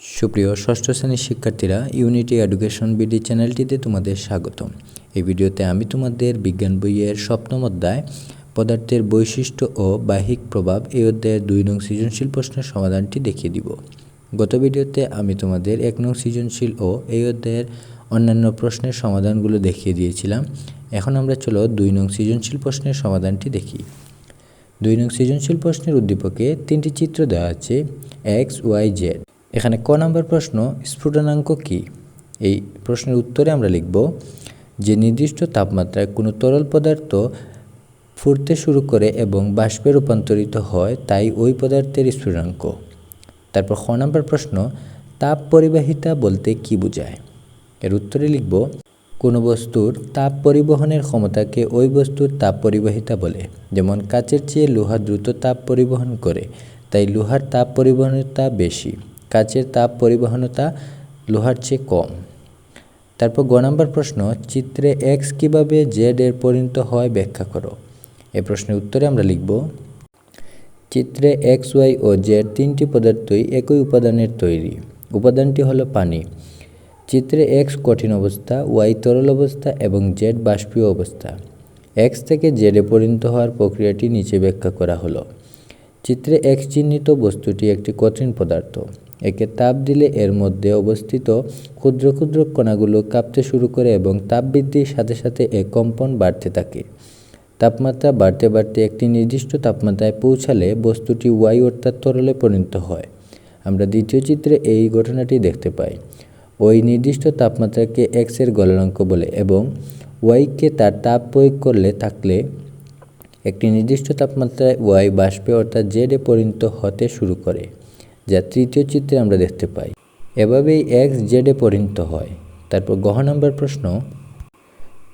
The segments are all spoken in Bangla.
সুপ্রিয় ষষ্ঠ শ্রেণির শিক্ষার্থীরা ইউনিটি এডুকেশন বিডি চ্যানেলটিতে তোমাদের স্বাগতম। এই ভিডিওতে আমি তোমাদের বিজ্ঞান বইয়ের সপ্তম অধ্যায়, পদার্থের বৈশিষ্ট্য ও বাহিক প্রভাব এই অধ্যায়ের দুই নং সৃজনশীল প্রশ্নের সমাধানটি দেখিয়ে দিব। গত ভিডিওতে আমি তোমাদের এক নং সৃজনশীল ও এই অধ্যায়ের অন্যান্য প্রশ্নের সমাধানগুলো দেখিয়ে দিয়েছিলাম। এখন আমরা চলো দুই নং সৃজনশীল প্রশ্নের সমাধানটি দেখি। দুই নং সৃজনশীল প্রশ্নের উদ্দীপকে তিনটি চিত্র দেওয়া আছে, এক্স, ওয়াই, জেড। এখানে ক নম্বর প্রশ্ন, স্ফুটনাঙ্ক কী? এই প্রশ্নের উত্তরে আমরা লিখব, যে নির্দিষ্ট তাপমাত্রায় কোনো তরল পদার্থ ফুটতে শুরু করে এবং বাষ্পে রূপান্তরিত হয়, তাই ওই পদার্থের স্ফুটনাঙ্ক। তারপর খ নম্বর প্রশ্ন, তাপ পরিবাহিতা বলতে কী বোঝায়? এর উত্তরে লিখব, কোনো বস্তুর তাপ পরিবহনের ক্ষমতাকে ওই বস্তুর তাপ পরিবাহিতা বলে। যেমন কাচের চেয়ে লোহা দ্রুত তাপ পরিবহন করে, তাই লোহার তাপ পরিবহনতা বেশি। কাচের তাপ পরিবহনতা লোহার চেয়ে কম। তারপর গ নম্বর প্রশ্ন, চিত্রে এক্স কীভাবে জেড এর পরিণত হয় ব্যাখ্যা করো। এ প্রশ্নের উত্তরে আমরা লিখব, চিত্রে এক্স ওয়াই ও জেড তিনটি পদার্থই একই উপাদানের তৈরি। উপাদানটি হলো পানি। চিত্রে এক্স কঠিন অবস্থা ওয়াই তরল অবস্থা এবং জেড বাষ্পীয় অবস্থা। এক্স থেকে জেডে পরিণত হওয়ার প্রক্রিয়াটি নিচে ব্যাখ্যা করা হলো। চিত্রে এক্স চিহ্নিত বস্তুটি একটি কঠিন পদার্থ। একে তাপ দিলে এর মধ্যে অবস্থিত ক্ষুদ্র ক্ষুদ্র কণাগুলো কাঁপতে শুরু করে এবং তাপ বৃদ্ধির সাথে সাথে এ কম্পন বাড়তে থাকে। তাপমাত্রা বাড়তে বাড়তে একটি নির্দিষ্ট তাপমাত্রায় পৌঁছালে বস্তুটি ওয়াই অর্থাৎ তরলে পরিণত হয়। আমরা দ্বিতীয় চিত্রে এই ঘটনাটি দেখতে পাই। ওই নির্দিষ্ট তাপমাত্রাকে এক্সের গলনাঙ্ক বলে এবং ওয়াইকে তার তাপ প্রয়োগ করলে থাকলে একটি নির্দিষ্ট তাপমাত্রায় ওয়াই বাষ্পে অর্থাৎ জেডে পরিণত হতে শুরু করে। যা তৃতীয় চিত্রে আমরা দেখতে পাই। এভাবেই এক্স জেডে পরিণত হয়। তারপর গহ নম্বর প্রশ্ন,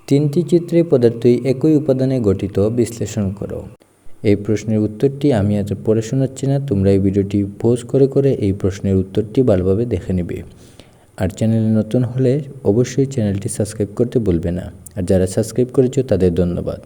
তিনটি চিত্রে পদার্থই একই উপাদানে গঠিত, বিশ্লেষণ করো। এই প্রশ্নের উত্তরটি আমি এত পড়ে শোনাচ্ছি না, তোমরা এই ভিডিওটি পোজ করে করে এই প্রশ্নের উত্তরটি ভালোভাবে দেখে নেবে। আর চ্যানেলে নতুন হলে অবশ্যই চ্যানেলটি সাবস্ক্রাইব করতে ভুলবে না। আর যারা সাবস্ক্রাইব করেছ তাদের ধন্যবাদ।